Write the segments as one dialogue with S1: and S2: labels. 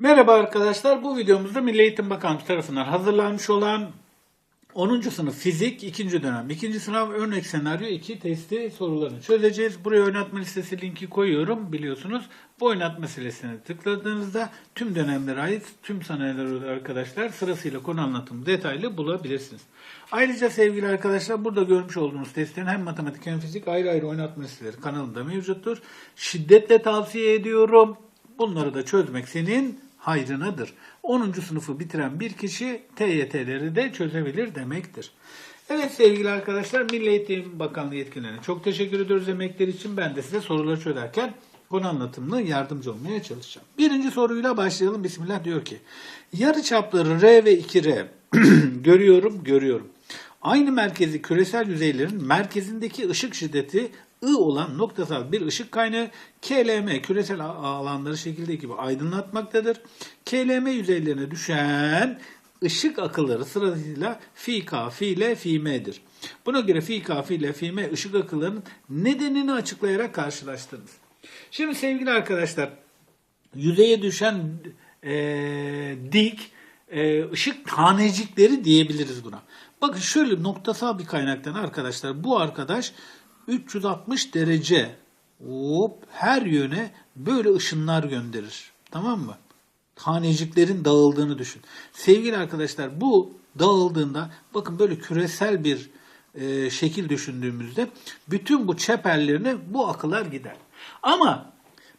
S1: Merhaba arkadaşlar. Bu videomuzda Milli Eğitim Bakanlığı tarafından hazırlanmış olan 10. sınıf fizik 2. dönem 2. sınav örnek senaryo 2 testi sorularını çözeceğiz. Buraya oynatma listesi linki koyuyorum biliyorsunuz. Bu oynatma listesine tıkladığınızda tüm dönemlere ait tüm sanayiler arkadaşlar sırasıyla konu anlatımı detaylı bulabilirsiniz. Ayrıca sevgili arkadaşlar burada görmüş olduğunuz testlerin hem matematik hem fizik ayrı ayrı oynatma listeleri kanalında mevcuttur. Şiddetle tavsiye ediyorum. Bunları da çözmek senin hayrınadır. 10. sınıfı bitiren bir kişi TYT'leri de çözebilir demektir. Evet sevgili arkadaşlar Milli Eğitim Bakanlığı yetkililerine çok teşekkür ediyoruz emekleri için. Ben de size soruları çözerken konu anlatımını yardımcı olmaya çalışacağım. Birinci soruyla başlayalım. Bismillah diyor ki yarı çapları R ve 2R görüyorum görüyorum. Aynı merkezi küresel yüzeylerin merkezindeki ışık şiddeti I olan noktasal bir ışık kaynağı KLM küresel alanları şekildeki gibi aydınlatmaktadır. KLM yüzeylerine düşen ışık akılları sırasıyla fi k, fi l, fi m'dir. Buna göre fi k, fi l, fi m ışık akıllarının nedenini açıklayarak karşılaştırınız. Şimdi sevgili arkadaşlar yüzeye düşen e, dik e, ışık tanecikleri diyebiliriz buna. Bakın şöyle noktasal bir kaynaktan arkadaşlar bu arkadaş 360 derece hop her yöne böyle ışınlar gönderir. Tamam mı? Taneciklerin dağıldığını düşün. Sevgili arkadaşlar bu dağıldığında bakın böyle küresel bir e, şekil düşündüğümüzde bütün bu çeperlerine bu akılar gider. Ama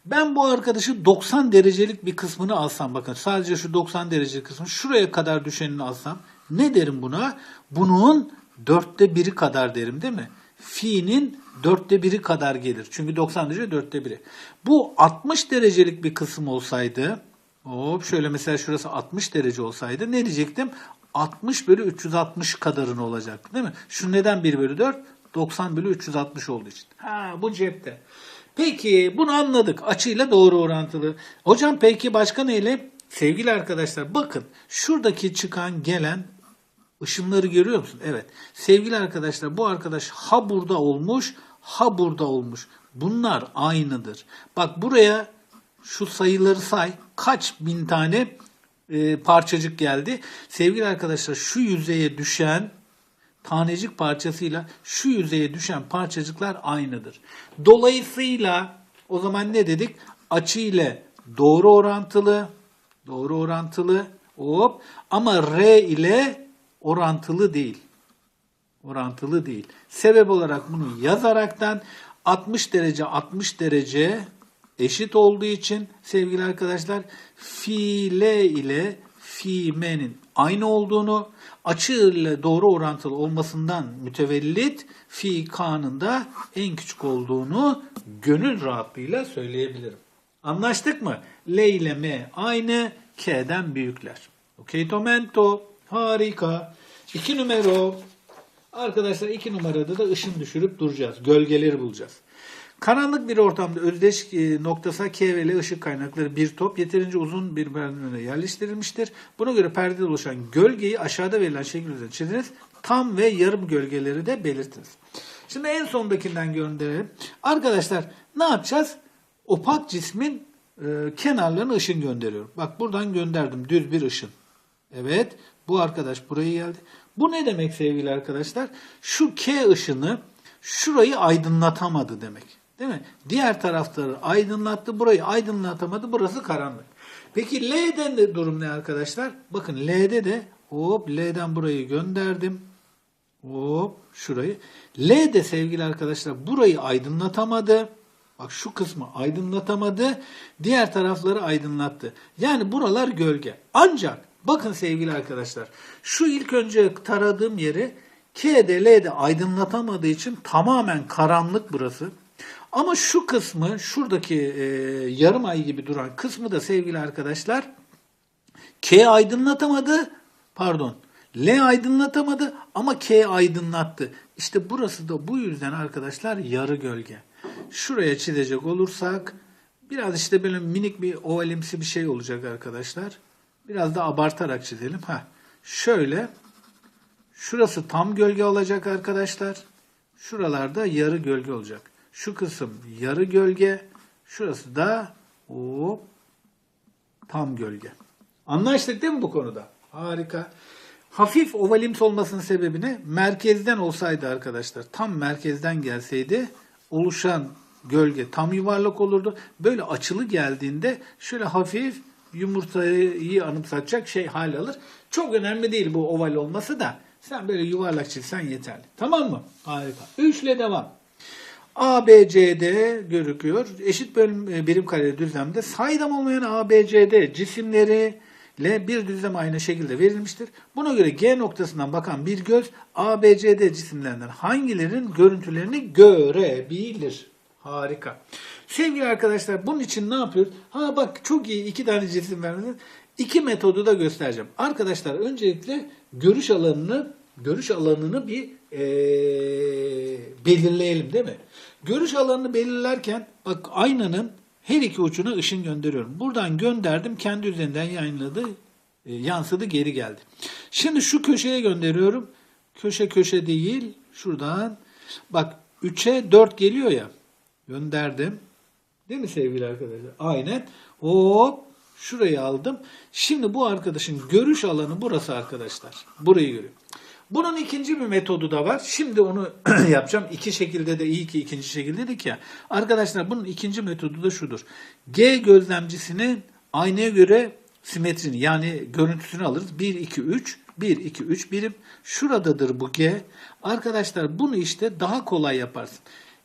S1: ben bu arkadaşı 90 derecelik bir kısmını alsam bakın sadece şu 90 derecelik kısmı şuraya kadar düşenini alsam ne derim buna? Bunun dörtte biri kadar derim değil mi? Fi'nin dörtte biri kadar gelir. Çünkü 90 derece dörtte biri. Bu 60 derecelik bir kısım olsaydı hop şöyle mesela şurası 60 derece olsaydı ne diyecektim? 60 bölü 360 kadarın olacaktı değil mi? Şu neden 1 bölü 4? 90 bölü 360 olduğu için. Ha bu cepte. Peki bunu anladık. Açıyla doğru orantılı. Hocam peki başka neyle? Sevgili arkadaşlar bakın şuradaki çıkan gelen ışınları görüyor musun? Evet. Sevgili arkadaşlar bu arkadaş ha burada olmuş ha burada olmuş. Bunlar aynıdır. Bak buraya şu sayıları say. Kaç bin tane e, parçacık geldi. Sevgili arkadaşlar şu yüzeye düşen tanecik parçasıyla şu yüzeye düşen parçacıklar aynıdır. Dolayısıyla o zaman ne dedik? Açı ile doğru orantılı, doğru orantılı, hop ama R ile orantılı değil. Orantılı değil. Sebep olarak bunu yazaraktan 60 derece 60 derece eşit olduğu için sevgili arkadaşlar fi L ile fi m'nin aynı olduğunu açı ile doğru orantılı olmasından mütevellit fi k'nın da en küçük olduğunu gönül rahatlığıyla söyleyebilirim. Anlaştık mı? L ile M aynı, K'den büyükler. Okey tomento. Harika. İki numara. Arkadaşlar iki numarada da ışın düşürüp duracağız. Gölgeleri bulacağız. Karanlık bir ortamda özdeş e, noktasa K ve L ışık kaynakları bir top yeterince uzun bir perdenin yerleştirilmiştir. Buna göre perdede oluşan gölgeyi aşağıda verilen şekilde çiziniz. Tam ve yarım gölgeleri de belirtiniz. Şimdi en sondakinden gönderelim. Arkadaşlar ne yapacağız? Opak cismin e, kenarlarına ışın gönderiyorum. Bak buradan gönderdim düz bir ışın. Evet bu arkadaş buraya geldi. Bu ne demek sevgili arkadaşlar? Şu K ışını şurayı aydınlatamadı demek. Değil mi? Diğer tarafları aydınlattı, burayı aydınlatamadı, burası karanlık. Peki L'den de durum ne arkadaşlar? Bakın L'de de hop L'den burayı gönderdim. Hop şurayı. L de sevgili arkadaşlar burayı aydınlatamadı. Bak şu kısmı aydınlatamadı. Diğer tarafları aydınlattı. Yani buralar gölge. Ancak bakın sevgili arkadaşlar şu ilk önce taradığım yeri K'de L'de aydınlatamadığı için tamamen karanlık burası. Ama şu kısmı şuradaki e, yarım ay gibi duran kısmı da sevgili arkadaşlar K aydınlatamadı. Pardon. L aydınlatamadı ama K aydınlattı. İşte burası da bu yüzden arkadaşlar yarı gölge. Şuraya çizecek olursak biraz işte böyle minik bir ovalimsi bir şey olacak arkadaşlar. Biraz da abartarak çizelim. Ha, şöyle şurası tam gölge olacak arkadaşlar. Şuralarda yarı gölge olacak. Şu kısım yarı gölge. Şurası da hop tam gölge. Anlaştık değil mi bu konuda? Harika. Hafif ovalimsi olmasının sebebi ne? Merkezden olsaydı arkadaşlar, tam merkezden gelseydi oluşan gölge tam yuvarlak olurdu. Böyle açılı geldiğinde şöyle hafif yumurtayı anımsatacak şey hal alır. Çok önemli değil bu oval olması da. Sen böyle yuvarlak çizsen yeterli. Tamam mı? Harika. Üçle devam. ABCD görüküyor. Eşit bölüm e, birim kare düzlemde saydam olmayan ABCD cisimleri ile bir düzlem aynı şekilde verilmiştir. Buna göre G noktasından bakan bir göz ABCD cisimlerinden hangilerinin görüntülerini görebilir? Harika. Sevgili arkadaşlar bunun için ne yapıyoruz? Ha bak çok iyi iki tane cisim vermeniz. İki metodu da göstereceğim. Arkadaşlar öncelikle görüş alanını görüş alanını bir eee, belirleyelim değil mi? Görüş alanını belirlerken bak aynanın her iki ucuna ışın gönderiyorum. Buradan gönderdim kendi üzerinden yayınladı, e, yansıdı geri geldi. Şimdi şu köşeye gönderiyorum. Köşe köşe değil. Şuradan bak 3'e 4 geliyor ya. Gönderdim. Değil mi sevgili arkadaşlar? Aynen. Hop şurayı aldım. Şimdi bu arkadaşın görüş alanı burası arkadaşlar. Burayı görüyor. Bunun ikinci bir metodu da var. Şimdi onu yapacağım. İki şekilde de iyi ki ikinci şekilde dedik ya. Arkadaşlar bunun ikinci metodu da şudur. G gözlemcisinin aynaya göre simetrini yani görüntüsünü alırız. 1, 2, 3. 1, 2, 3 birim. Şuradadır bu G. Arkadaşlar bunu işte daha kolay yaparsın.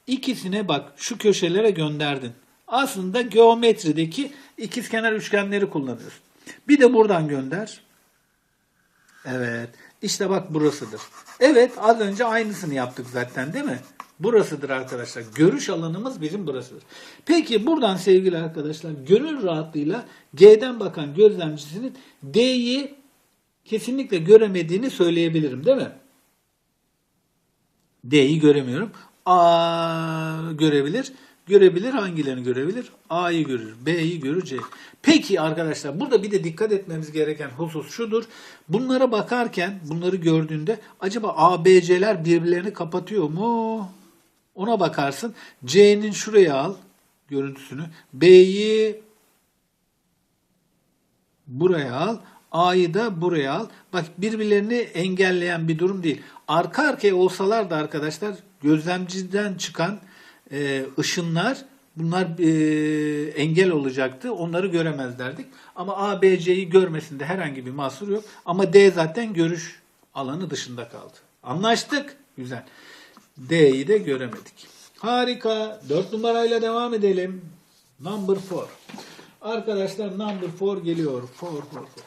S1: İkisine bak şu köşelere gönderdin. Aslında geometrideki ikizkenar üçgenleri kullanıyorsun. Bir de buradan gönder. Evet. İşte bak burasıdır. Evet az önce aynısını yaptık zaten değil mi? Burasıdır arkadaşlar. Görüş alanımız bizim burasıdır. Peki buradan sevgili arkadaşlar gönül rahatlığıyla G'den bakan gözlemcisinin D'yi kesinlikle göremediğini söyleyebilirim değil mi? D'yi göremiyorum. A görebilir. Görebilir hangilerini görebilir? A'yı görür, B'yi görür, C. Peki arkadaşlar burada bir de dikkat etmemiz gereken husus şudur. Bunlara bakarken, bunları gördüğünde acaba A, B, C'ler birbirlerini kapatıyor mu? Ona bakarsın. C'nin şuraya al görüntüsünü. B'yi buraya al. A'yı da buraya al. Bak birbirlerini engelleyen bir durum değil. Arka arkaya olsalar da arkadaşlar gözlemciden çıkan e, ışınlar bunlar e, engel olacaktı. Onları göremezlerdik. Ama A, B, C'yi görmesinde herhangi bir mahsur yok. Ama D zaten görüş alanı dışında kaldı. Anlaştık. Güzel. D'yi de göremedik. Harika. 4 numarayla devam edelim. Number 4. Arkadaşlar number 4 geliyor. 4, 4, 4.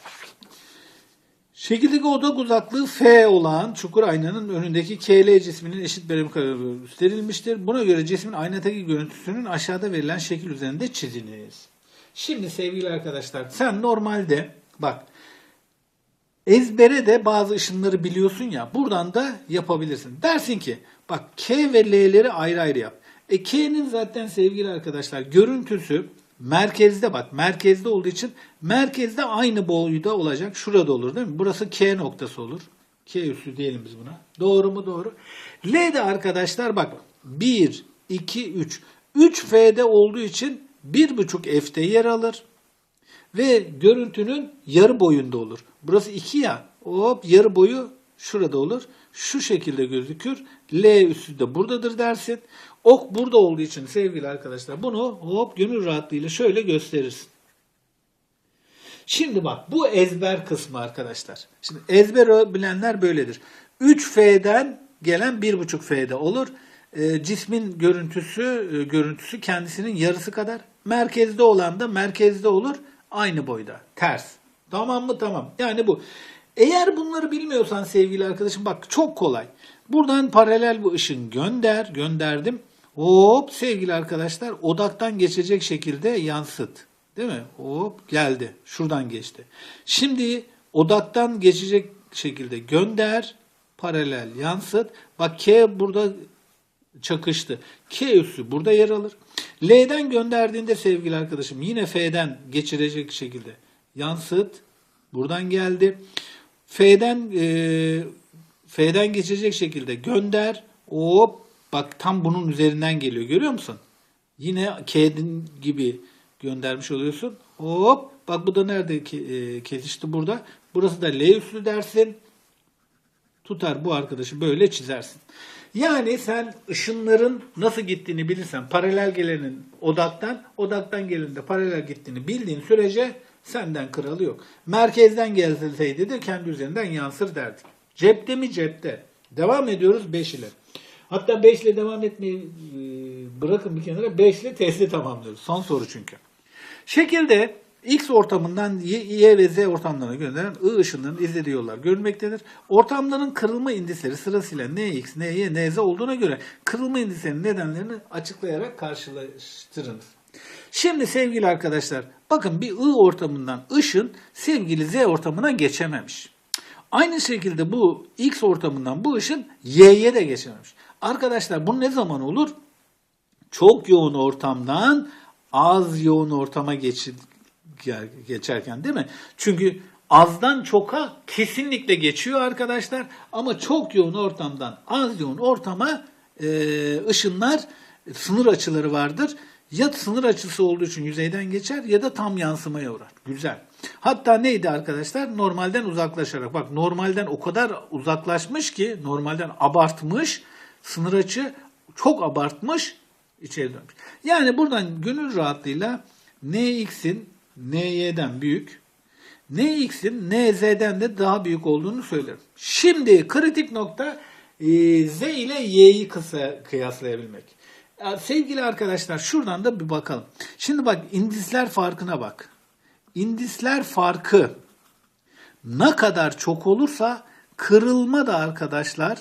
S1: Şekildeki odak uzaklığı F olan çukur aynanın önündeki KL cisminin eşit bölüm kareli gösterilmiştir. Buna göre cismin aynadaki görüntüsünün aşağıda verilen şekil üzerinde çiziniz. Şimdi sevgili arkadaşlar sen normalde bak ezbere de bazı ışınları biliyorsun ya buradan da yapabilirsin. Dersin ki bak K ve L'leri ayrı ayrı yap. E K'nin zaten sevgili arkadaşlar görüntüsü merkezde bak merkezde olduğu için merkezde aynı boyda olacak. Şurada olur değil mi? Burası K noktası olur. K üssü diyelim biz buna. Doğru mu? Doğru. L'de arkadaşlar bak 1, 2, 3. 3 F'de olduğu için 1,5 F'de yer alır. Ve görüntünün yarı boyunda olur. Burası 2 ya. Hop yarı boyu şurada olur. Şu şekilde gözükür. L üssü de buradadır dersin. Ok burada olduğu için sevgili arkadaşlar bunu hop gönül rahatlığıyla şöyle gösterirsin. Şimdi bak bu ezber kısmı arkadaşlar. Şimdi ezber bilenler böyledir. 3F'den gelen 1,5 F'de olur. E, cismin görüntüsü e, görüntüsü kendisinin yarısı kadar. Merkezde olan da merkezde olur. Aynı boyda. Ters. Tamam mı? Tamam. Yani bu. Eğer bunları bilmiyorsan sevgili arkadaşım bak çok kolay. Buradan paralel bir ışın gönder. Gönderdim. Hop sevgili arkadaşlar odaktan geçecek şekilde yansıt. Değil mi? Hop geldi. Şuradan geçti. Şimdi odaktan geçecek şekilde gönder. Paralel yansıt. Bak K burada çakıştı. K üssü burada yer alır. L'den gönderdiğinde sevgili arkadaşım yine F'den geçirecek şekilde yansıt. Buradan geldi. F'den e, F'den geçecek şekilde gönder. Hop bak tam bunun üzerinden geliyor. Görüyor musun? Yine K'nin gibi göndermiş oluyorsun. Hop Bak bu da nerede ke- e, kesişti burada. Burası da L üssü dersin. Tutar bu arkadaşı böyle çizersin. Yani sen ışınların nasıl gittiğini bilirsen, paralel gelenin odaktan, odaktan gelenin de paralel gittiğini bildiğin sürece senden kralı yok. Merkezden gelseydi de kendi üzerinden yansır derdik. Cepte mi cepte? Devam ediyoruz 5 ile. Hatta 5 ile devam etmeyi e, bırakın bir kenara 5 ile testi tamamlıyoruz. Son soru çünkü. Şekilde X ortamından Y, ve Z ortamlarına gönderen I ışınlarının izlediği yollar görülmektedir. Ortamların kırılma indisleri sırasıyla NX, NY, NZ olduğuna göre kırılma indislerinin nedenlerini açıklayarak karşılaştırınız. Şimdi sevgili arkadaşlar bakın bir I ortamından ışın sevgili Z ortamına geçememiş. Aynı şekilde bu X ortamından bu ışın Y'ye de geçememiş. Arkadaşlar bu ne zaman olur? çok yoğun ortamdan az yoğun ortama geçi- ge- geçerken değil mi? Çünkü azdan çoka kesinlikle geçiyor arkadaşlar ama çok yoğun ortamdan az yoğun ortama e, ışınlar sınır açıları vardır. Ya sınır açısı olduğu için yüzeyden geçer ya da tam yansımaya uğrar. Güzel. Hatta neydi arkadaşlar? Normalden uzaklaşarak. Bak normalden o kadar uzaklaşmış ki normalden abartmış sınır açı çok abartmış içeri dönmüş. Yani buradan gönül rahatlığıyla Nx'in Ny'den büyük, Nx'in Nz'den de daha büyük olduğunu söylerim. Şimdi kritik nokta e, Z ile Y'yi kısa kıyaslayabilmek. Ya Sevgili arkadaşlar şuradan da bir bakalım. Şimdi bak indisler farkına bak. İndisler farkı ne kadar çok olursa kırılma da arkadaşlar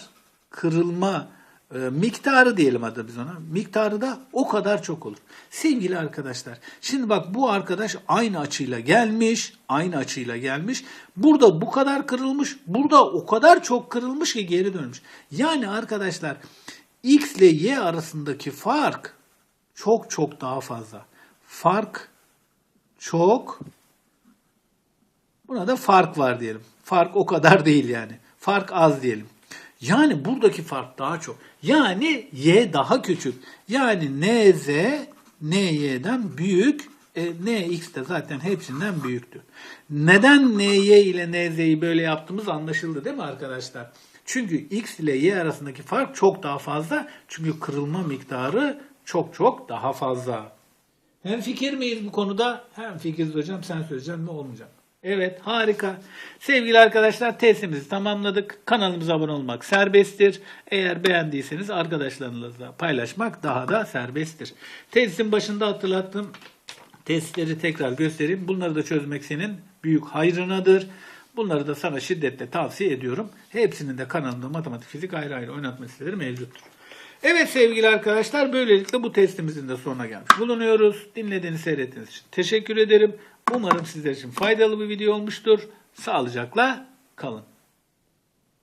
S1: kırılma e, miktarı diyelim hadi biz ona. Miktarı da o kadar çok olur. Sevgili arkadaşlar şimdi bak bu arkadaş aynı açıyla gelmiş. Aynı açıyla gelmiş. Burada bu kadar kırılmış. Burada o kadar çok kırılmış ki geri dönmüş. Yani arkadaşlar X ile Y arasındaki fark çok çok daha fazla. Fark çok Buna da fark var diyelim. Fark o kadar değil yani. Fark az diyelim. Yani buradaki fark daha çok. Yani y daha küçük. Yani nz ny'den büyük. E, nx de zaten hepsinden büyüktü. Neden ny ile nz'yi böyle yaptığımız anlaşıldı değil mi arkadaşlar? Çünkü x ile y arasındaki fark çok daha fazla. Çünkü kırılma miktarı çok çok daha fazla. Hem fikir miyiz bu konuda? Hem fikiriz hocam sen söyleyeceksin mi olmayacak. Evet harika. Sevgili arkadaşlar testimizi tamamladık. Kanalımıza abone olmak serbesttir. Eğer beğendiyseniz arkadaşlarınızla paylaşmak daha da serbesttir. Testin başında hatırlattım. Testleri tekrar göstereyim. Bunları da çözmek senin büyük hayrınadır. Bunları da sana şiddetle tavsiye ediyorum. Hepsinin de kanalında matematik, fizik ayrı ayrı oynatma listeleri mevcuttur. Evet sevgili arkadaşlar böylelikle bu testimizin de sonuna gelmiş bulunuyoruz. Dinlediğiniz, seyrettiğiniz için teşekkür ederim. Umarım sizler için faydalı bir video olmuştur. Sağlıcakla kalın.